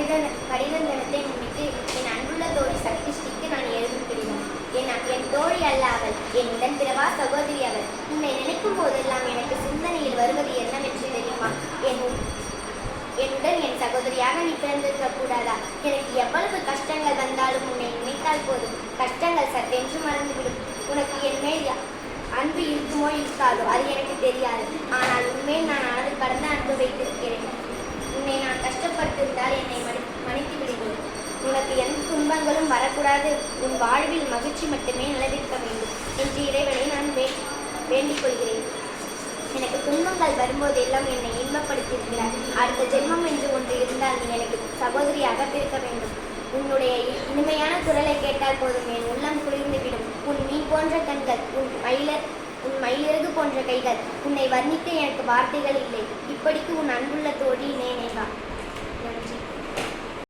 கடித கடிதம் தினத்தை முன்னிட்டு என் அன்புள்ள தோழி சக்திஷ்டிக்கு நான் எழுதும் கடிதம் என் என் தோழி அல்ல அவள். என் உடன்பிறவா சகோதரி அவள். உன்னை நினைக்கும் போதெல்லாம் எனக்கு சிந்தனையில் வருவது என்னவென்று தெரியுமா? என் என்னுடன் என் சகோதரியாக நீ பிறந்திருக்க கூடாதா? எனக்கு எவ்வளவு கஷ்டங்கள் வந்தாலும் உன்னை நினைத்தால் போதும். கஷ்டங்கள் சட்டென்று மறந்துவிடும். உனக்கு என் மேல் அன்பு இருக்குமோ இருக்காதோ அது எனக்கு தெரியாது. ஆனால் உண்மையில் நான் துன்பங்களும் வரக்கூடாது. உன் வாழ்வில் மகிழ்ச்சி மட்டுமே நிலவிருக்க வேண்டும். என்று இறைவனை நான் வே வேண்டிக் கொள்கிறேன் எனக்கு துன்பங்கள் வரும்போதெல்லாம் என்னை இன்பப்படுத்தியிருக்கிறார். அடுத்த ஜென்மம் என்று ஒன்று இருந்தால் நீ எனக்கு சகோதரியாக பிறக்க வேண்டும். உன்னுடைய இனிமையான குரலை கேட்டால் போதும். என் உள்ளம் குளிர்ந்துவிடும். உன் நீ போன்ற கண்கள் உன் மயிலர் உன் மயிலிறகு போன்ற கைகள் உன்னை வர்ணிக்க எனக்கு வார்த்தைகள் இல்லை. இப்படி